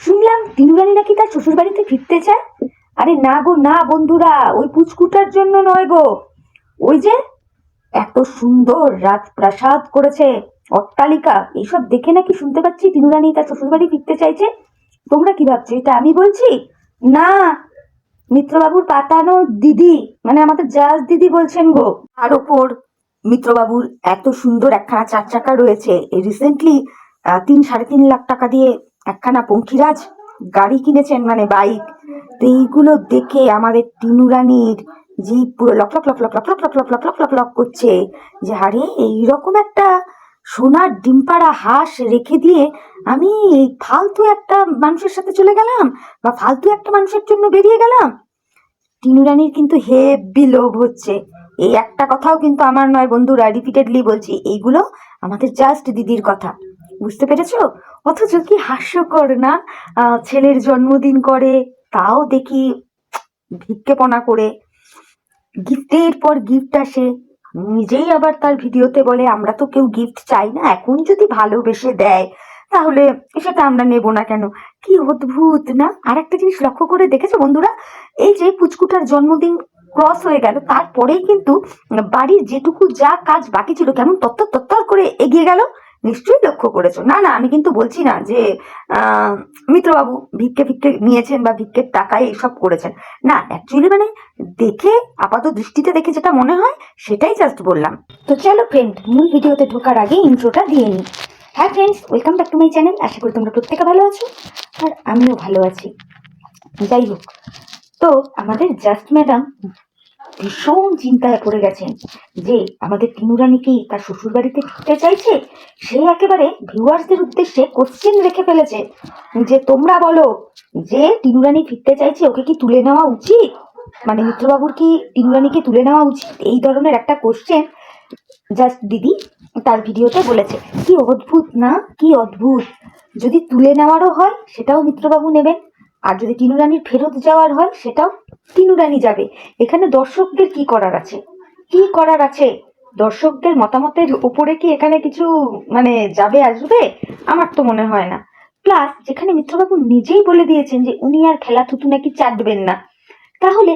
শুনলাম তিনুরানি নাকি তার শ্বশুর বাড়িতে ফিরতে চায়? আরে না গো, না বন্ধুরা, ওই পুচকুটার জন্য নয় গো। ওই যে এত সুন্দর রাজপ্রাসাদ করেছে, অট্টালিকা এইসব দেখে নাকি শুনতে পাচ্ছি তিনুরানি তার শ্বশুর বাড়ি ফিরতে চাইছে। তোমরা কি ভাবছ, এটা আমি বলছি? না, মিত্রবাবুর পাতানো দিদি মানে আমাদের জাজ দিদি বলছেন গো। তার ওপর মিত্রবাবুর এত সুন্দর একখানা চার চাকা রয়েছে রিসেন্টলি তিন, সাড়ে তিন লাখ টাকা দিয়ে একখানা পঙ্খিরাজ গাড়ি কিনেছেন মানে বাইক তো এইগুলো দেখে আমাদের টিনুরানির যে পুরো lock lock lock lock lock lock lock lock lock lock lock lock করছে যে আরে এইরকম একটা সোনার ডিমপাড়া হাঁস রেখে দিয়ে আমি এই ফালতু একটা মানুষের সাথে চলে গেলাম বা ফালতু একটা মানুষের জন্য বেরিয়ে গেলাম টিনুরানির কিন্তু হেভি লোভ হচ্ছে এই একটা কথাও কিন্তু আমার নয় বন্ধুরা রিপিটেডলি বলছি এইগুলো আমাদের জাস্ট দিদির কথা বুঝতে পেরেছ? অথচ কি হাস্যকর না? ছেলের জন্মদিন করে, তাও দেখি ভিক্ষেপনা করে। গিফটের পর গিফট আসে। নিজেই আবার তার ভিডিওতে বলে, আমরা তো কেউ গিফট চাই না, এখন যদি ভালোবেসে দেয়, তাহলে সেটা আমরা নেব না কেন? কি অদ্ভুত, না? আর একটা জিনিস লক্ষ্য করে দেখেছ বন্ধুরা? এই যে পুচকুটার জন্মদিন ক্রস হয়ে গেল, তারপরেই কিন্তু বাড়ির যেটুকু যা কাজ বাকি ছিল, কেমন তত্তর তত্তর করে এগিয়ে গেল। নিশ্চয়ই লক্ষ্য করেছ। না না, আমি কিন্তু বলছি না যে মিত্রবাবু ভিক্ষে ভিক্ষে নিয়েছেন বা ভিক্ষের টাকায় এইসব করেছেন। না অ্যাকচুয়ালি মানে দেখে, আপাত দৃষ্টিতে দেখে যেটা মনে হয়, সেটাই জাস্ট বললাম। তো চলো ফ্রেন্ড মূল ভিডিওতে ঢোকার আগে ইন্ট্রোটা দিয়ে নিই হ্যাঁ friends welcome back to my channel আশা করি তোমরা প্রত্যেকে ভালো আছো, আর আমিও ভালো আছি। যাই হোক, তো আমাদের জাস্ট ম্যাডাম ভীষণ চিন্তায় পড়ে গেছেন যে আমাদের তিনুরানি কি তার শ্বশুর বাড়িতে ফিরতে চাইছে? সে একেবারে ভিউয়ার্সদের উদ্দেশ্যে কোশ্চেন রেখে ফেলেছে যে তোমরা বলো, যে তিনুরানি ফিরতে চাইছে ওকে কি তুলে নেওয়া উচিত? মানে মিত্রবাবুর কি তিনুরানিকে তুলে নেওয়া উচিত? এই ধরনের একটা কোশ্চেন জাস্ট দিদি তার ভিডিওতে বলেছে। কি অদ্ভুত না? কি অদ্ভুত? যদি তুলে নেওয়ারও হয়, সেটাও মিত্রবাবু নেবেন। আর যদি টিনুরানির ফেরত যাওয়ার হয়, সেটাও টিনুরানি যাবে। এখানে দর্শকদের কি করার আছে? কি করার আছে? দর্শকদের মতামতের উপরে কি এখানে কিছু মানে যাবে, আসবে? আমার তো মনে হয় না। প্লাস, যেখানে মিত্রবাবু নিজেই বলে দিয়েছেন যে উনি আর খেলা থুতু নাকি চাটবেন না। তাহলে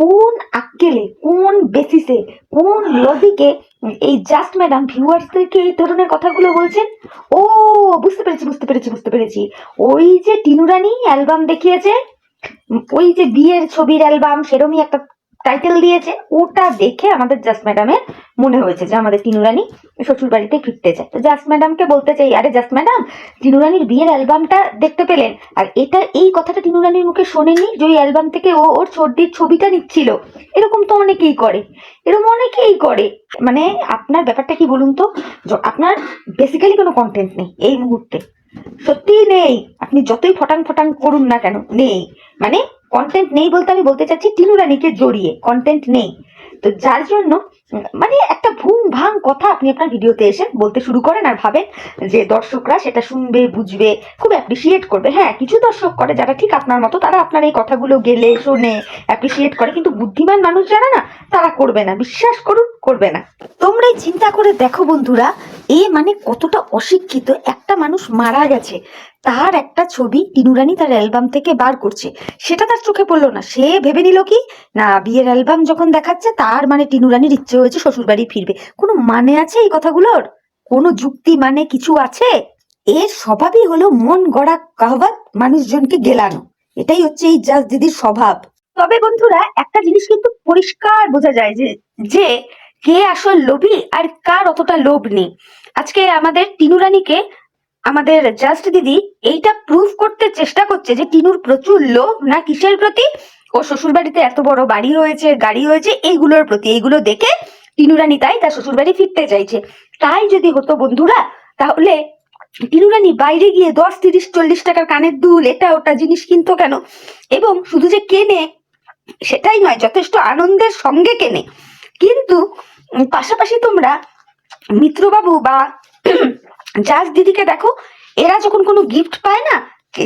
কোন আক্কেলে, কোন বেসিসে কোন লজিকে এই জাস্ট ম্যাডাম ভিউয়ার্সদেরকে এই ধরনের কথাগুলো বলছেন? ও, বুঝতে পেরেছি বুঝতে পেরেছি বুঝতে পেরেছি। ওই যে টিনুরানি অ্যালবাম দেখিয়েছে, ওই যে বিয়ের ছবির অ্যালবাম, সেরমই একটা টাইটেল দিয়েছে, ওটা দেখে আমাদের জাস্ট ম্যাডামের মনে হয়েছে যে আমাদের টিনুরানি শ্বশুর বাড়িতে ফিরতে চায় তো জাস্ট ম্যাডামকে বলতে চাই, আরে জাস্ট ম্যাডাম টিনুরানির বিয়ের অ্যালবামটা দেখতে পেলেন? আর এটা, এই কথাটা টিনুরানির মুখে শোনেনি যে ওই অ্যালবাম থেকে ও, ওর সর্দির ছবিটা নিচ্ছিল? এরকম তো অনেকেই করে। এরকম অনেকেই করে। মানে আপনার ব্যাপারটা কি বলুন তো? আপনার বেসিক্যালি কোনো কন্টেন্ট নেই এই মুহূর্তে। সত্যিই নেই। আপনি যতই ফটাং ফটাং করুন না কেন, নেই। মানে কন্টেন্ট নেই বলতে আমি বলতে চাচ্ছি টিনুরানিকে জড়িয়ে কন্টেন্ট নেই। তো যার জন্য মানে একটা ভুম ভাং কথা আপনি আপনার ভিডিওতে এসে বলতে শুরু করেন আর ভাবেন যে দর্শকরা সেটা শুনবে, বুঝবে, খুব অ্যাপ্রিসিয়েট করবে। হ্যাঁ কিছু দর্শক করে যারা ঠিক আপনার মতো, তারা আপনার এই কথাগুলো গেলে, শোনে অ্যাপ্রিসিয়েট করে। কিন্তু বুদ্ধিমান মানুষ যারা না, তারা করবে না। বিশ্বাস করুন করবে না। তোমরাই চিন্তা করে দেখো বন্ধুরা, এ মানে কতটা অশিক্ষিত একটা মানুষ মারা গেছে। তার একটা ছবি টিনুরানি তার অ্যালবাম থেকে বার করছে। সেটা তার চোখে পড়ল না। সে ভেবে নিল কি, না, বিয়ের অ্যালবাম যখন দেখাচ্ছে, তার মানে টিনুরানির ইচ্ছে হয়েছে শ্বশুরবাড়ি ফিরবে। কোনো মানে আছে এই কথাগুলোর? কোনো যুক্তি মানে কিছু আছে? এর স্বভাবই হলো মন গড়া কাহবাত মানুষজনকে গেলানো। এটাই হচ্ছে এই জাজ দিদির স্বভাব। তবে বন্ধুরা, একটা জিনিস কিন্তু পরিষ্কার বোঝা যায় যে যে কে আসল লোভী আর কার অতটা লোভ নেই? আজকে আমাদের টিনুরানিকে আমাদের জাস্ট দিদি এইটা প্রুফ করতে চেষ্টা করছে যে টিনুর প্রচুর লোভ না কিসের প্রতি? ও শ্বশুর বাড়িতে এত বড় বাড়ি হয়েছে গাড়ি হয়েছে এইগুলোর প্রতি, এইগুলো দেখে টিনুরানি তাই তার শ্বশুর বাড়ি ফিরতে চাইছে। তাই যদি হতো বন্ধুরা, তাহলে টিনুরানি বাইরে গিয়ে দশ, তিরিশ, চল্লিশ টাকার কানের দুল, এটা ওটা জিনিস কিনতো কেন? এবং শুধু যে কেনে, সেটাই নয়, যথেষ্ট আনন্দের সঙ্গে কেনে। কিন্তু পাশাপাশি তোমরা মিত্রবাবু বা জাজ দিদিকে দেখো, এরা যখন কোনো গিফট পায় না,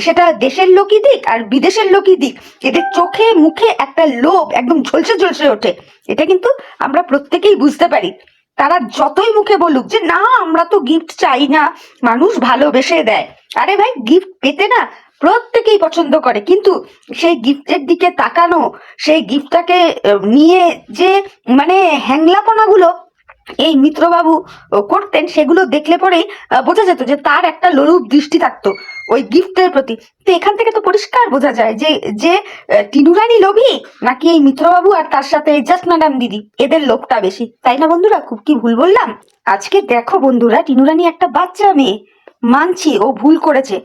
সেটা দেশের লোকই দিক আর বিদেশের লোকই দিক। এদের চোখে মুখে একটা লোভ একদম ঝলসে ঝলসে ওঠে। এটা কিন্তু আমরা প্রত্যেকেই বুঝতে পারি। তারা যতই মুখে বলুক যে, না, আমরা তো গিফট চাই না, মানুষ ভালোবেসে দেয়। আরে ভাই গিফট পেতে না প্রত্যেকেই পছন্দ করে। কিন্তু সেই গিফটের দিকে তাকানো, সেই গিফটটাকে নিয়ে যে মানে হ্যাংলাপনাগুলো এই মিত্রবাবু করতেন, সেগুলো দেখলে পরেই বোঝা যেত যে তার একটা লোলুপ দৃষ্টি থাকতো ওই গিফটের প্রতি। তো এখান থেকে তো পরিষ্কার বোঝা যায় যে যে টিনুরানি লোভী নাকি এই মিত্রবাবু আর তার সাথে জাস্ট ম্যাডাম দিদি, এদের লোভটা বেশি। তাই না বন্ধুরা? খুব কি ভুল বললাম? আজকে দেখো বন্ধুরা, টিনুরানি একটা বাচ্চা মেয়ে। মানছি ও ভুল করেছে।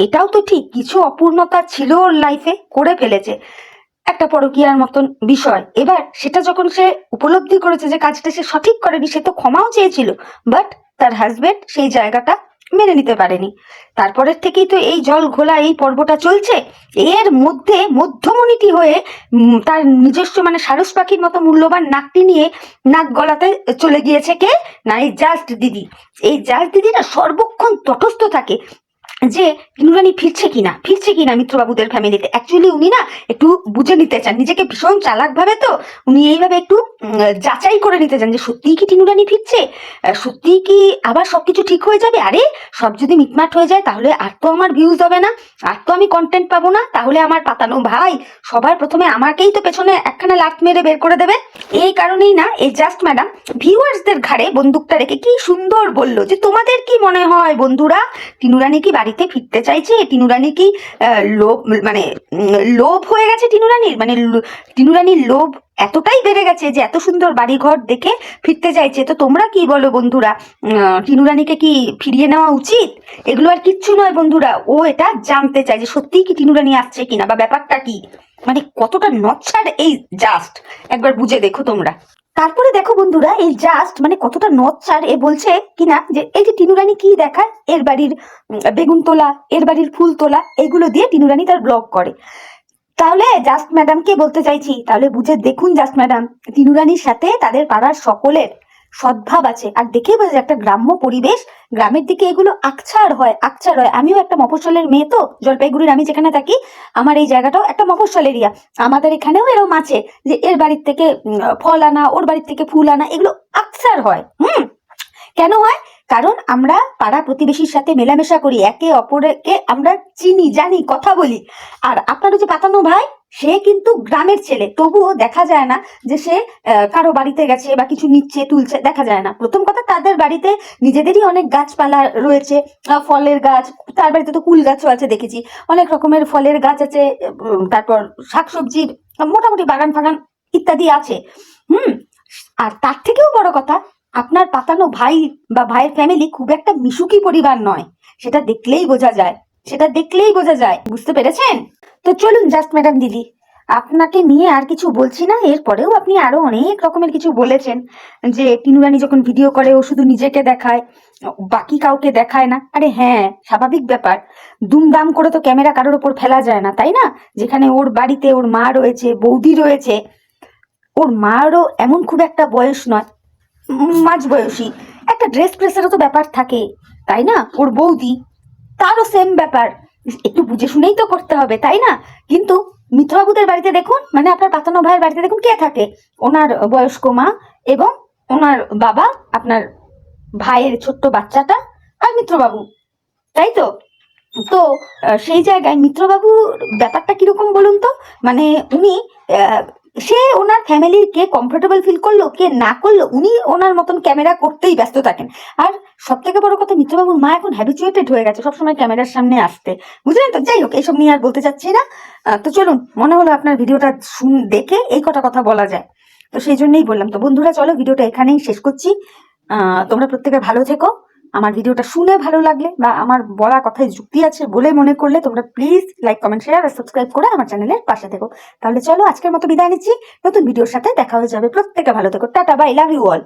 এটাও তো ঠিক, কিছু অপূর্ণতা ছিল ওর লাইফে করে ফেলেছে। একটা পরকীয়ার মতন বিষয়। এবার সেটা যখন সে উপলব্ধি করেছে যে কাজটা সে সঠিক করেনি, সে তো ক্ষমাও চেয়েছিল বাট তার হাজবেন্ড সেই জায়গাটা মেনে নিতে পারেনি। তারপরের থেকেই তো এই জল ঘোলা, এই পর্বটা চলছে। এর মধ্যে মধ্যমণিটি হয়ে তার নিজস্ব মানে সারস পাখির মতো মূল্যবান নাকটি নিয়ে নাক গলাতে চলে গিয়েছে কে? না এই জাস্ট দিদি। এই জাস্ট দিদি না সর্বক্ষণ তটস্থ থাকে। যে নুরানি ফিরছে কিনা ফিরছে কিনা মিত্রবাবুদের ফ্যামিলিতে অ্যাকচুয়ালি উনি না একটু বুঝে নিতে চান, নিজেকে ভীষণ চালাক ভাবে তো উনি এইভাবে একটু যাচাই করে নিতে চান যে সত্যিই কি টিনুরানি ফিরছে? সত্যিই কি আবার সবকিছু ঠিক হয়ে যাবে? আরে, সব যদি মিটমাট হয়ে যায় তাহলে আর তো আমার ভিউজ হবে না, আর তো আমি কন্টেন্ট পাবো না, তাহলে আমার পাতানো ভাই, সবার প্রথমে আমাকেই তো পেছনে একখানা লাত মেরে বের করে দেবে। এই কারণেই না, এই জাস্ট ম্যাডাম ভিউয়ার্সদের ঘাড়ে বন্দুকটা রেখে কি সুন্দর বলল যে তোমাদের কি মনে হয় বন্ধুরা, টিনুরানি কি বাড়িতে ফিরতে চাইছে টিনুরানি কি লোভ মানে লোভ হয়ে গেছে টিনুরানির মানে টিনুরানির লোভ এতটাই বেড়ে গেছে যে এত সুন্দর বাড়িঘর দেখে ফিরতে চাইছে। তো তোমরা কি বলো বন্ধুরা? টিনুরানিকে কি ফিরিয়ে নেওয়া উচিত? এগুলো আর কিচ্ছু নয় বন্ধুরা। ও এটা জানতে চায় যে সত্যিই কি টিনুরানি আসছে কিনা বা ব্যাপারটা কি? মানে কতটা নচ্ছার এই জাস্ট। একবার বুঝে দেখো তোমরা। তারপরে দেখো বন্ধুরা, এই জাস্ট মানে কতটা নচার এ বলছে কিনা যে এই যে টিনুরানি কি দেখায়? এর বাড়ির বেগুন তোলা, এর বাড়ির ফুল তোলা, এগুলো দিয়ে টিনুরানি তার ব্লগ করে। তাহলে জাস্ট ম্যাডামকে বলতে চাইছি, তাহলে বুঝে দেখুন জাস্ট ম্যাডাম তিনুরানির সাথে তাদের পাড়ার সকলের সদ্ভাব আছে। আর দেখেই বোঝা একটা গ্রাম্য পরিবেশ, গ্রামের দিকে এগুলো আকছার হয় আকছার হয়। আমিও একটা মফস্বলের মেয়ে তো, জলপাইগুড়ির আমি যেখানে থাকি, আমার এই জায়গাটাও একটা মফস্বল এরিয়া আমাদের এখানেও এরকম আছে যে এর বাড়ির থেকে ফল আনা, ওর বাড়ির থেকে ফুল আনা, এগুলো আকছার হয়। হুম? কেন হয়? কারণ আমরা পাড়া প্রতিবেশীর সাথে মেলামেশা করি, একে অপরকে আমরা চিনি, জানি, কথা বলি। আর আপনার যে পাতানো ভাই সে কিন্তু গ্রামের ছেলে। তবুও দেখা যায় না যে সে কারও বাড়িতে গেছে বা কিছু নিচ্ছে, তুলছে, দেখা যায় না। প্রথম কথা, তাদের বাড়িতে নিজেদেরই অনেক গাছপালা রয়েছে ফলের গাছ, তার বাড়িতে তো কুল গাছও আছে দেখেছি। অনেক রকমের ফলের গাছ আছে তারপর শাকসবজির মোটামুটি বাগান ফাগান ইত্যাদি আছে। হুম, আর তার থেকেও বড় কথা, আপনার পাতানো ভাই বা ভাইয়ের ফ্যামিলি খুব একটা মিশুকি পরিবার নয়। সেটা দেখলেই বোঝা যায়। সেটা দেখলেই বোঝা যায়। বুঝতে পেরেছেন? তো চলুন জাস্ট ম্যাডাম দিদি, আপনাকে নিয়ে আর কিছু বলছি না, এরপরেও আপনি আরও অনেক রকমের কিছু বলেছেন, যে টিনুরানি যখন ভিডিও করে, ও শুধু নিজেকে দেখায়, বাকি কাউকে দেখায় না। আরে হ্যাঁ স্বাভাবিক ব্যাপার। দুমদাম করে তো ক্যামেরা কারোর ওপর ফেলা যায় না, তাই না? যেখানে ওর বাড়িতে ওর মা রয়েছে, বৌদি রয়েছে, ওর মারও এমন খুব একটা বয়স নয় মাঝ বয়সী একটা ড্রেস প্রেসেরও তো ব্যাপার থাকে, তাই না? ওর বৌদি। তারও সেম ব্যাপার। একটু বুঝে শুনেই তো করতে হবে, তাই না? কিন্তু মিত্রবাবুদের বাড়িতে দেখুন মানে আপনার পাতানো ভাইয়ের বাড়িতে দেখুন কে থাকে। ওনার বয়স্ক মা এবং ওনার বাবা, আপনার ভাইয়ের ছোট্ট বাচ্চাটা আর মিত্রবাবু। তাই তো? তো সেই জায়গায় মিত্রবাবুর ব্যাপারটা কীরকম বলুন তো? মানে উনি সে ওনার ফ্যামিলির কে কমফোর্টেবল ফিল করল, কে না করল, উনি ওনার মতন ক্যামেরা করতেই ব্যস্ত থাকেন। আর সব থেকে বড় কথা, মিত্রবাবুর মা এখন হ্যাবিচুয়েটেড হয়ে গেছে, সবসময় ক্যামেরার সামনে আসতে। বুঝলেন তো? যাই হোক এইসব নিয়ে আর বলতে চাচ্ছি না। তো চলুন, মনে হলো আপনার ভিডিওটা শুন, দেখে এই কটা কথা বলা যায়। তো সেই জন্যই বললাম। তো বন্ধুরা, চলো ভিডিওটা এখানেই শেষ করছি। তোমরা প্রত্যেকে ভালো থেকো। আমার ভিডিওটা শুনে ভালো লাগলে বা আমার বলা কথায় যুক্তি আছে বলে মনে করলে তোমরা প্লিজ লাইক কমেন্ট শেয়ার আর সাবস্ক্রাইব করে আমার চ্যানেলের পাশে থেকো। তাহলে চলো আজকের মতো বিদায় নিচ্ছি। নতুন ভিডিওর সাথে দেখা হয়ে যাবে। প্রত্যেকে ভালো থেকো। Tata bye love you all